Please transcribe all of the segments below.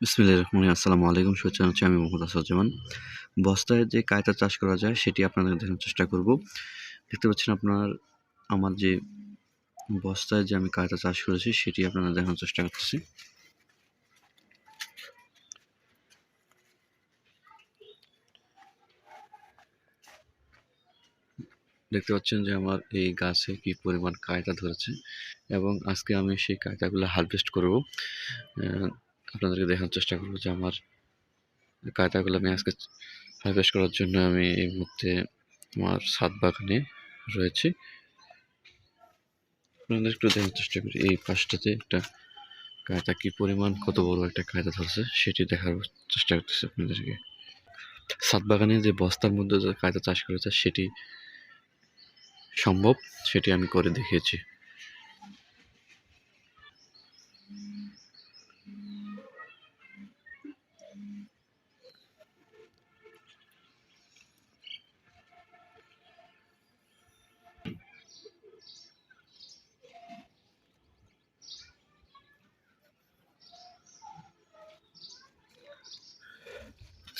বিসমিল্লাহির রহমানির আসসালামু আলাইকুম, শুভেচ্ছা জানাচ্ছি আমি মোহাম্মদ আসাদুজ্জামান বস্তায় যে কায়তা চাষ করা যায়, সেটি আপনাদের দেখানোর চেষ্টা করব। দেখতে পাচ্ছেন আপনার, আমার যে বস্তায় যে আমি কায়তা চাষ করেছি, সেটি আপনাদের দেখানোর চেষ্টা করতেছি। দেখতে পাচ্ছেন যে আমার এই গাছে কি পরিমাণ কায়তা ধরেছে এবং আজকে আমি সেই কায়তাগুলো হারভেস্ট করব। আপনাদেরকে দেখানোর চেষ্টা করব যে আমার কায়তাগুলো আমি আজকে হারভেস্ট করার জন্য আমি এই মুহূর্তে আমার ছাদ বাগানে রয়েছে। আপনাদের একটু দেখার চেষ্টা করি, এই পাশটাতে একটা কায়তা কী পরিমাণ, কত বড় একটা কায়দা ধরছে সেটি দেখার চেষ্টা করতেছি আপনাদেরকে। ছাদ বাগানে যে বস্তার মধ্যে যে কায়দা চাষ করেছে সেটি সম্ভব, সেটি আমি করে দেখিয়েছি।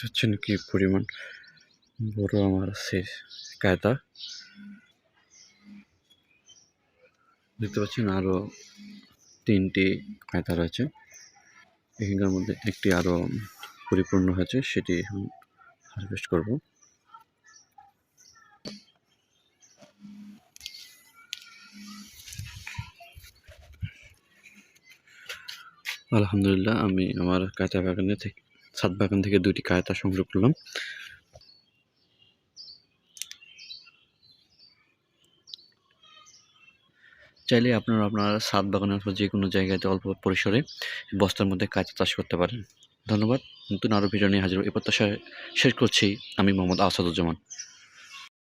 হচ্ছেন কি পরিমাণ বড় আমার আছে কায়দা। দেখতে পাচ্ছেন আরও তিনটি কায়দা রয়েছে। এখানকার মধ্যে একটি আরও পরিপূর্ণ হয়েছে, সেটি এখন হারভেস্ট করব। আলহামদুলিল্লাহ, আমি আমার কাঁচা বাগানে থেকে ছাদ বাগান থেকে দুটি কায়তা সংগ্রহ করলাম। চাইলে আপনারা আপনার ছাদ বাগানে অথবা যে কোনো জায়গাতে অল্প পরিসরে বস্তার মধ্যে কায়তা চাষ করতে পারেন। ধন্যবাদ। নতুন আরও ভিডিও নিয়ে হাজির এ প্রত্যাশা শেষ করছি। আমি মোহাম্মদ আসাদুজ্জামান।